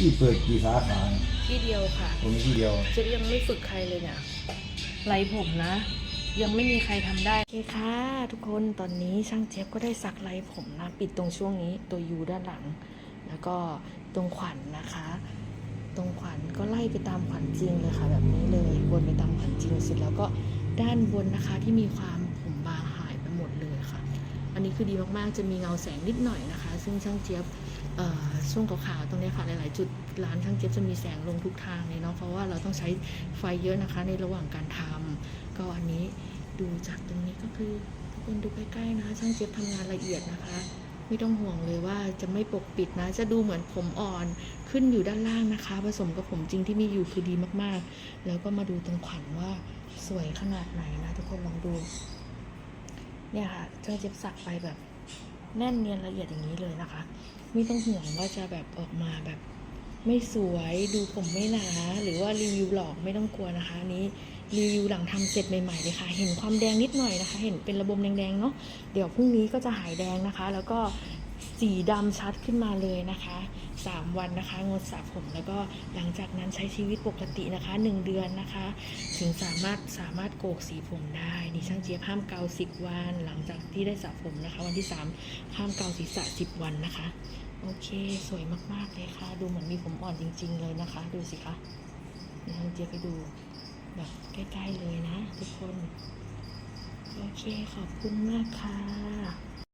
ที่เปิดกี่สาขาเนี่ยที่เดียวค่ะผมมีที่เดียว เจ๊ยังไม่ฝึกใครเลยเนี่ยไรผมนะ ยังไม่มีใครทำได้ โอเคค่ะทุกคนตอนนี้ช่างเจี๊ยบก็ได้สักไรผมนะ ปิดตรงช่วงนี้ตัวยูด้านหลัง แล้วก็ตรงขวัญนะคะ ตรงขวัญก็ไล่ไปตามขวัญจริงเลยค่ะ แบบนี้เลยวนไปตามขวัญจริงเสร็จแล้วก็ด้านบนนะคะที่มีความ นนี้คือดีมากๆ จะมีเงาแสงนิดหน่อยนะคะ ซึ่งช่างเจี๊ยบช่วงขาวๆตรงนี้ค่ะหลายๆ จุดร้านช่างเจี๊ยบจะมีแสงลงทุกทางเลยเนาะเพราะว่าเราต้องใช้ไฟเยอะนะคะในระหว่างการทำก็อันนี้ดูจากตรงนี้ก็คือทุกคนดูใกล้ๆนะช่างเจี๊ยบทำงานละเอียดนะคะ ไม่ต้องห่วงเลยว่าจะไม่ปกปิดนะ จะดูเหมือนผมอ่อนขึ้นอยู่ด้านล่างนะคะ ผสมกับผมจริงที่มีอยู่คือดีมากๆ แล้วก็มาดูตรงขวัญว่าสวยขนาดไหนนะ ทุกคนลองดู เนี่ยค่ะเจ้าเจ็บสักไปแบบแน่นเนียนละเอียดอย่างนี้เลยนะคะ ไม่ต้องห่วงว่าจะแบบออกมาแบบไม่สวยดูผมไม่หนาหรือว่ารีวิวหลอกไม่ต้องกลัวนะคะนนี้รีวิวหลังทำเสร็จใหม่ๆเลยค่ะ เห็นความแดงนิดหน่อยนะคะ เห็นเป็นระบมแดงๆเนาะเดี๋ยวพรุ่งนี้ก็จะหายแดงนะคะ แล้วก็ สีดำชัดขึ้นมาเลยนะคะสามวันนะคะ งดสระผมแล้วก็หลังจากนั้นใช้ชีวิตปกตินะคะหนึ่งเดือนนะคะ ถึงสามารถสามารถโกกสีผมได้ดิช่างเจี๊ยบห้ามเกาสิบวัน หลังจากที่ได้สระผมนะคะ วันที่สามห้ามเกาศีรษะสิบวันนะคะ โอเคสวยมากๆเลยค่ะ ดูเหมือนมีผมอ่อนจริง ๆ เลยนะคะ ดูสิคะเดี๋ยวเราเจี๊ยบไปดูแบบใกล้ๆเลยนะ ทุกคน โอเคขอบคุณมากค่ะ